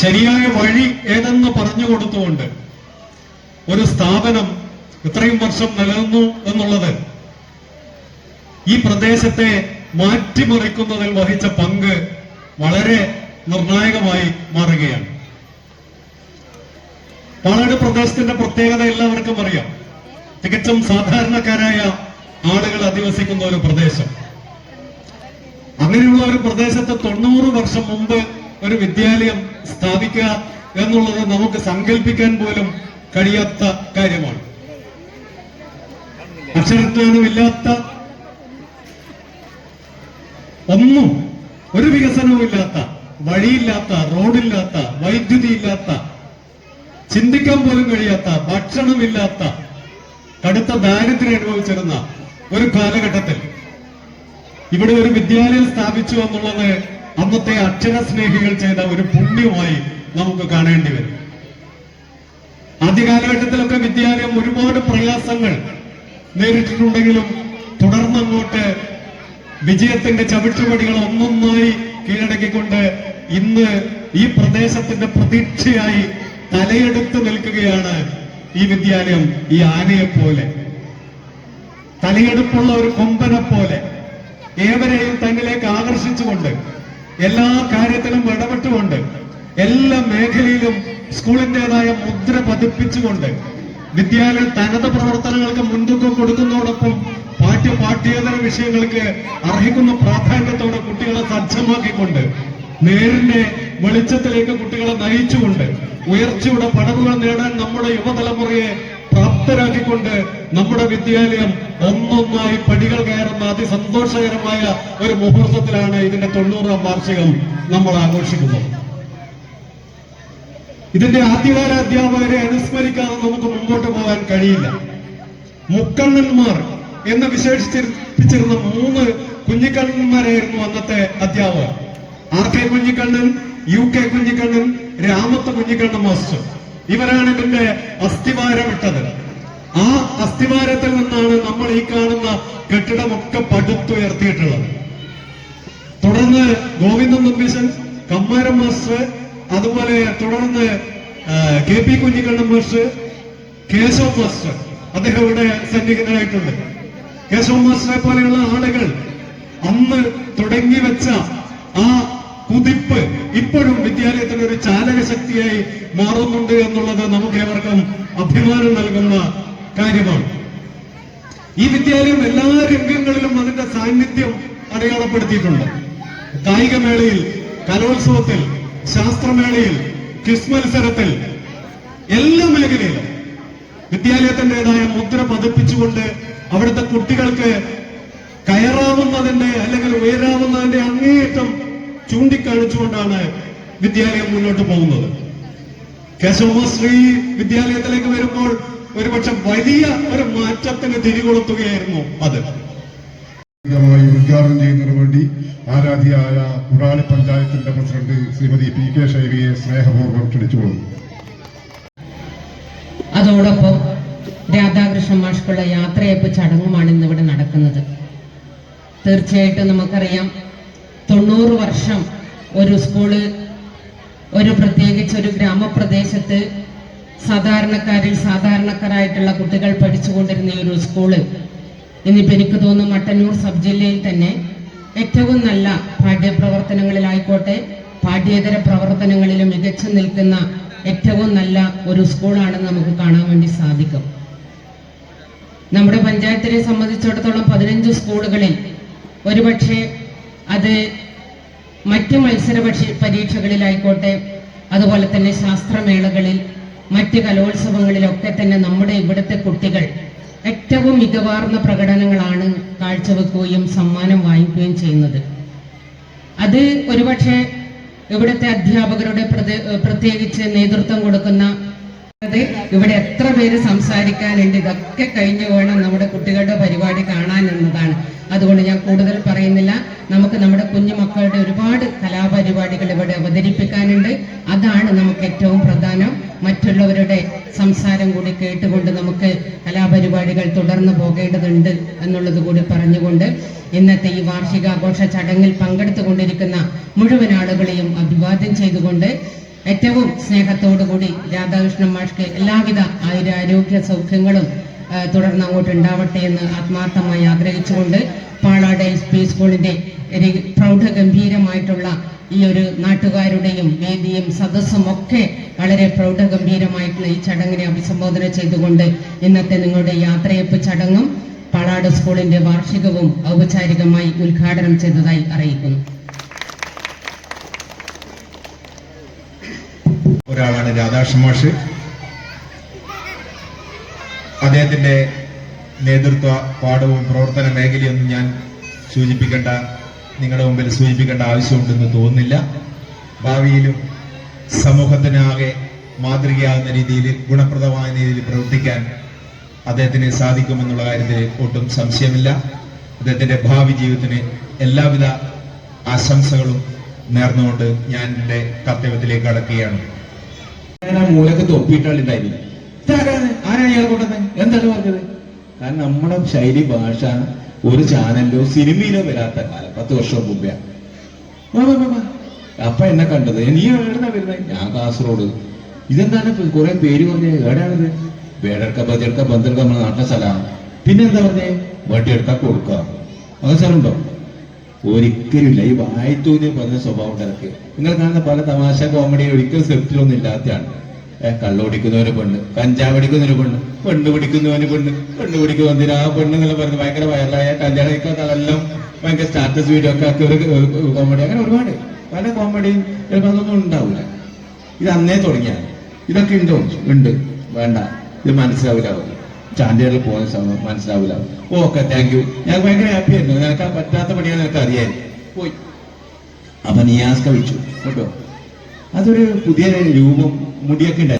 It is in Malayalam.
ശരിയായ വഴി ഏതെന്ന് പറഞ്ഞു കൊടുത്തുകൊണ്ട് ഒരു സ്ഥാപനം ഇത്രയും വർഷം നിലനിന്നു എന്നുള്ളത് ഈ പ്രദേശത്തെ മാറ്റിമറിക്കുന്നതിൽ വഹിച്ച പങ്ക് വളരെ നിർണായകമായി മാറുകയാണ്. പാലാട് പ്രദേശത്തിന്റെ പ്രത്യേകത എല്ലാവർക്കും അറിയാം. തികച്ചും സാധാരണക്കാരായ ആളുകൾ അധിവസിക്കുന്ന ഒരു പ്രദേശം. അങ്ങനെയുള്ള ഒരു പ്രദേശത്ത് തൊണ്ണൂറ് വർഷം മുമ്പ് ഒരു വിദ്യാലയം സ്ഥാപിക്കുക എന്നുള്ളത് നമുക്ക് സങ്കല്പിക്കാൻ പോലും കഴിയാത്ത കാര്യമാണ്. അക്ഷരത്വനുമില്ലാത്ത ഒന്നും ഒരു വികസനവും ഇല്ലാത്ത വഴിയില്ലാത്ത റോഡില്ലാത്ത വൈദ്യുതി ഇല്ലാത്ത ചിന്തിക്കാൻ പോലും കഴിയാത്ത ഭക്ഷണമില്ലാത്ത കടുത്ത ദാരിദ്ര്യം അനുഭവിച്ചിരുന്ന ഒരു കാലഘട്ടത്തിൽ ഇവിടെ ഒരു വിദ്യാലയം സ്ഥാപിച്ചു എന്നുള്ളത് അന്നത്തെ അക്ഷരസ്നേഹികൾ ചെയ്ത ഒരു പുണ്യമായി നമുക്ക് കാണേണ്ടി വരും. ആദ്യ കാലഘട്ടത്തിലൊക്കെ വിദ്യാലയം ഒരുപാട് പ്രയാസങ്ങൾ നേരിട്ടിട്ടുണ്ടെങ്കിലും തുടർന്നങ്ങോട്ട് വിജയത്തിന്റെ ചവിട്ടുപടികൾ ഒന്നൊന്നായി കീഴടക്കിക്കൊണ്ട് ഇന്ന് ഈ പ്രദേശത്തിന്റെ പ്രതീക്ഷയായി തലയെടുത്ത് നിൽക്കുകയാണ് ഈ വിദ്യാലയം ഈ ആനയെ പോലെ തലയെടുപ്പുള്ള ഒരു കൊമ്പനെ പോലെ ഏവരെയും തന്നിലേക്ക് ആകർഷിച്ചുകൊണ്ട് എല്ലാ കാര്യത്തിലും ഇടപെട്ടുകൊണ്ട് എല്ലാ മേഖലയിലും സ്കൂളിന്റെതായ മുദ്ര പതിപ്പിച്ചുകൊണ്ട് വിദ്യാലയ തനത് പ്രവർത്തനങ്ങൾക്ക് മുൻതൂക്കം കൊടുക്കുന്നതോടൊപ്പം പാഠ്യ പാഠ്യേതര വിഷയങ്ങൾക്ക് അർഹിക്കുന്ന പ്രാധാന്യത്തോടെ കുട്ടികളെ സജ്ജമാക്കിക്കൊണ്ട് നേരിന്റെ വെളിച്ചത്തിലേക്ക് കുട്ടികളെ നയിച്ചുകൊണ്ട് ഉയർച്ചയുടെ പടവുകൾ നേടാൻ നമ്മുടെ യുവതലമുറയെ പ്രാപ്തരാക്കിക്കൊണ്ട് നമ്മുടെ വിദ്യാലയം ഒന്നൊന്നായി പടികൾ കയറുന്ന അതിസന്തോഷകരമായ ഒരു മുഹൂർത്തത്തിലാണ് ഇതിന്റെ തൊണ്ണൂറാം വാർഷികം നമ്മൾ ആഘോഷിക്കുന്നത്. ഇതിന്റെ ആദ്യകാല അധ്യാപകരെ അനുസ്മരിക്കാതെ നമുക്ക് മുമ്പോട്ട് പോകാൻ കഴിയില്ല. മുക്കണ്ണന്മാർ എന്ന് വിശേഷിപ്പിച്ചിരുന്ന മൂന്ന് കുഞ്ഞിക്കണ്ണന്മാരായിരുന്നു അന്നത്തെ അധ്യാപകർ. R K Kunhikannan U K Kunhikannan Ramath Kunhikannan master. ഇവരാണ് ഇതിന്റെ അസ്ഥിവാരം ഇട്ടത് ആ അസ്ഥിവാരത്തിൽ നിന്നാണ് നമ്മൾ ഈ കാണുന്ന കെട്ടിടമൊക്കെ പടുത്തുയർത്തിയിട്ടുള്ളത്. തുടർന്ന് ഗോവിന്ദൻ നമ്പീശൻ കമ്മാരം മാസ്റ്റർ അതുപോലെ തുടർന്ന് K P Kunhikannan master Keshav master അദ്ദേഹം ഇവിടെ സന്നിഹിതനായിട്ടുണ്ട് കേശവ് മാസ്റ്ററെ പോലെയുള്ള ആളുകൾ അന്ന് തുടങ്ങി വെച്ച ആ കുതിപ്പ് ഇപ്പോഴും വിദ്യാലയത്തിന്റെ ഒരു ചാലക ശക്തിയായി മാറുന്നുണ്ട് എന്നുള്ളത് നമുക്ക് ഏവർക്കും അഭിമാനം നൽകുന്ന കാര്യമാണ്. ഈ വിദ്യാലയം എല്ലാ രംഗങ്ങളിലും അതിന്റെ സാന്നിധ്യം അടയാളപ്പെടുത്തിയിട്ടുണ്ട്. കായികമേളയിൽ കലോത്സവത്തിൽ ശാസ്ത്രമേളയിൽ ക്വിസ് മത്സരത്തിൽ എല്ലാ മേഖലയിലും വിദ്യാലയത്തിന്റെതായ മുദ്ര പതിപ്പിച്ചുകൊണ്ട് അവിടുത്തെ കുട്ടികൾക്ക് കയറാവുന്നതിന്റെ അല്ലെങ്കിൽ ഉയരാവുന്നതിന്റെ അങ്ങേയറ്റം ചൂണ്ടിക്കാണിച്ചുകൊണ്ടാണ് വിദ്യാലയം മുന്നോട്ട് പോകുന്നത്. കേശവശ്രീ വിദ്യാലയത്തിലേക്ക് വരുമ്പോൾ ഒരുപക്ഷെ വലിയ ഒരു മാറ്റത്തിന് തിരികൊളുത്തുകയായിരുന്നു അത്. ഉദ്ഘാടനം ചെയ്യുന്നതിന് വേണ്ടി ആരാധ്യയായ കുറാലി പഞ്ചായത്തിന്റെ പ്രസിഡന്റ് ശ്രീമതി പി കെ ശൈലിയെ സ്നേഹപൂർവം ക്ഷണിച്ചുകൊള്ളുന്നു അതോടൊപ്പം രാധാകൃഷ്ണ മാഷ്കുള്ള യാത്രയപ്പ് ചടങ്ങുമാണ് ഇന്നിവിടെ നടക്കുന്നത്. തീർച്ചയായിട്ടും നമുക്കറിയാം തൊണ്ണൂറ് വർഷം ഒരു സ്കൂൾ ഒരു പ്രത്യേകിച്ച് ഒരു ഗ്രാമപ്രദേശത്ത് സാധാരണക്കാരിൽ സാധാരണക്കാരായിട്ടുള്ള കുട്ടികൾ പഠിച്ചുകൊണ്ടിരുന്ന ഒരു സ്കൂൾ ഇന്നിപ്പോൾ എനിക്ക് തോന്നുന്നു മട്ടന്നൂർ സബ് ജില്ലയിൽ തന്നെ ഏറ്റവും നല്ല പാഠ്യപ്രവർത്തനങ്ങളിലായിക്കോട്ടെ പാഠ്യേതര പ്രവർത്തനങ്ങളിലും മികച്ചു നിൽക്കുന്ന ഏറ്റവും നല്ല ഒരു സ്കൂളാണെന്ന് നമുക്ക് കാണാൻ വേണ്ടി സാധിക്കും. നമ്മുടെ പഞ്ചായത്തിനെ സംബന്ധിച്ചിടത്തോളം പതിനഞ്ച് സ്കൂളുകളിൽ ഒരുപക്ഷെ അത് മറ്റ് മത്സര പരീക്ഷകളിലായിക്കോട്ടെ അതുപോലെ തന്നെ ശാസ്ത്രമേളകളിൽ മറ്റ് കലോത്സവങ്ങളിലൊക്കെ തന്നെ നമ്മുടെ ഇവിടുത്തെ കുട്ടികൾ ഏറ്റവും മികവാർന്ന പ്രകടനങ്ങളാണ് കാഴ്ചവെക്കുകയും സമ്മാനം വാങ്ങിക്കുകയും ചെയ്യുന്നത്. അത് ഒരുപക്ഷെ ഇവിടുത്തെ അധ്യാപകരുടെ പ്രതി- പ്രത്യേകിച്ച് നേതൃത്വം കൊടുക്കുന്ന ഇവിടെ എത്ര പേര് സംസാരിക്കാനുണ്ട് ഇതൊക്കെ കഴിഞ്ഞു വേണം നമ്മുടെ കുട്ടികളുടെ പരിപാടി കാണാൻ എന്നതാണ്. അതുകൊണ്ട് ഞാൻ കൂടുതൽ പറയുന്നില്ല. നമുക്ക് നമ്മുടെ കുഞ്ഞു മക്കളുടെ ഒരുപാട് കലാപരിപാടികൾ ഇവിടെ അവതരിപ്പിക്കാനുണ്ട്. അതാണ് നമുക്ക് ഏറ്റവും പ്രധാനം. മറ്റുള്ളവരുടെ സംസാരം കൂടി കേട്ടുകൊണ്ട് നമുക്ക് കലാപരിപാടികൾ തുടർന്ന് പോകേണ്ടതുണ്ട് എന്നുള്ളത് കൂടി പറഞ്ഞുകൊണ്ട് ഇന്നത്തെ ഈ വാർഷികാഘോഷ ചടങ്ങിൽ പങ്കെടുത്തുകൊണ്ടിരിക്കുന്ന മുഴുവൻ ആളുകളെയും അഭിവാദ്യം ചെയ്തുകൊണ്ട് ഏറ്റവും സ്നേഹത്തോടുകൂടി രാധാകൃഷ്ണൻ മാഷ്ക്ക് എല്ലാവിധ ആയുരാരോഗ്യ സൗഖ്യങ്ങളും തുടർന്ന് അങ്ങോട്ട് ഉണ്ടാവട്ടെ എന്ന് ആത്മാർത്ഥമായി ആഗ്രഹിച്ചുകൊണ്ട് എസ് പി സ്കൂളിന്റെ പ്രൗഢഗംഭീരമായിട്ടുള്ള ഈ ഒരു നാട്ടുകാരുടെയും വേദിയും സദസ്സും ഒക്കെ വളരെ പ്രൗഢഗംഭീരമായിട്ടുള്ള ഈ ചടങ്ങിനെ അഭിസംബോധന ചെയ്തുകൊണ്ട് ഇന്നത്തെ നിങ്ങളുടെ യാത്രയപ്പ് ചടങ്ങും പാളാട് സ്കൂളിന്റെ വാർഷികവും ഔപചാരികമായി ഉദ്ഘാടനം ചെയ്തതായി അറിയിക്കുന്നു. ഒരാളാണ് രാധാഷ്മാഷ് മാഷ്. അദ്ദേഹത്തിന്റെ നേതൃത്വ പാഠവും പ്രവർത്തന മേഖലയൊന്നും ഞാൻ സൂചിപ്പിക്കേണ്ട നിങ്ങളുടെ മുമ്പിൽ സൂചിപ്പിക്കേണ്ട ആവശ്യമുണ്ടെന്ന് തോന്നുന്നില്ല. ഭാവിയിലും സമൂഹത്തിനാകെ മാതൃകയാകുന്ന രീതിയിൽ ഗുണപ്രദമായ രീതിയിൽ പ്രവർത്തിക്കാൻ അദ്ദേഹത്തിന് സാധിക്കുമെന്നുള്ള കാര്യത്തിൽ ഒട്ടും സംശയമില്ല. അദ്ദേഹത്തിന്റെ ഭാവി ജീവിതത്തിന് എല്ലാവിധ ആശംസകളും നേർന്നുകൊണ്ട് ഞാൻ എന്റെ കർത്തവ്യത്തിലേക്ക് കടക്കുകയാണ്. ഞാൻ ആ മൂലക്ക് തൊപ്പിയിട്ടാളുണ്ടായിരുന്നു ഇതാരാണ്? ആരാണ് ഇയാൾ കൊണ്ടുവന്നത് എന്താണ് പറഞ്ഞത്? കാരണം നമ്മുടെ ശൈലി ഭാഷ ഒരു ചാനലിലോ സിനിമയിലോ വരാത്ത കാലം. പത്ത് വർഷം മുമ്പേ. അപ്പൊ എന്നെ കണ്ടത്. നീ എവിടെന്നാ വരുന്നത് ഞാൻ കാസർഗോഡ്. ഇതെന്താണ് കുറെ പേര് പറഞ്ഞത് എവിടെയാണിത്? വേടെടുക്ക ബജെടുക്ക ബന്ധെടുക്ക നമ്മുടെ നാട്ടിലെ സ്ഥലമാണ്. പിന്നെ എന്താ പറഞ്ഞേ? വട്ടിയെടുക്ക കൊടുക്കുക. അങ്ങനെ സ്ഥലമുണ്ടോ ഒരിക്കലും ഇല്ല. ഈ വായ്ത്തൂന്ന് പറഞ്ഞ സ്വഭാവം ഉണ്ടാക്കി നിങ്ങൾ കാണുന്ന പല തമാശ കോമഡി ഒരിക്കലും സ്ക്രിപ്റ്റിലൊന്നും ഇല്ലാത്തതാണ് ഏഹ് കള്ളുപിടിക്കുന്നവന് പെണ്ണ് കഞ്ചാവ് പിടിക്കുന്നവന് പെണ്ണ് പെണ്ണ് പിടിക്കുന്നവന് പെണ്ണ് പെണ്ണ് പിടിക്കുന്നതിന് ആ പെണ്ണ് എന്നുള്ള പറഞ്ഞ് ഭയങ്കര വയറലായ കല്യാണം കഴിക്കാത്ത അതെല്ലാം ഭയങ്കര സ്റ്റാറ്റസ് വീഡിയോ ഒക്കെ ആക്കി ഒരു കോമഡി അങ്ങനെ ഒരുപാട് പല കോമഡിയും ചിലപ്പോൾ അതൊന്നും ഉണ്ടാവില്ല ഇത് അന്നേ തുടങ്ങിയാണ്. ഇതൊക്കെ ഉണ്ടോ? ഉണ്ട്. വേണ്ട. ഇത് മനസ്സിലാവില്ല ചാണ്ടികളിൽ പോകുന്ന സമയം മനസ്സിലാവില്ല ഓക്കെ താങ്ക് യു ഞാൻ ഭയങ്കര ഹാപ്പി ആയിരുന്നു. നിനക്ക് പറ്റാത്ത പണിയാണ് നിനക്ക് അറിയാൻ പോയി. അപ്പൊ നിയാസ് കഴിച്ചു കേട്ടോ? അതൊരു പുതിയ രൂപം മുടിയൊക്കെ ഉണ്ടായി.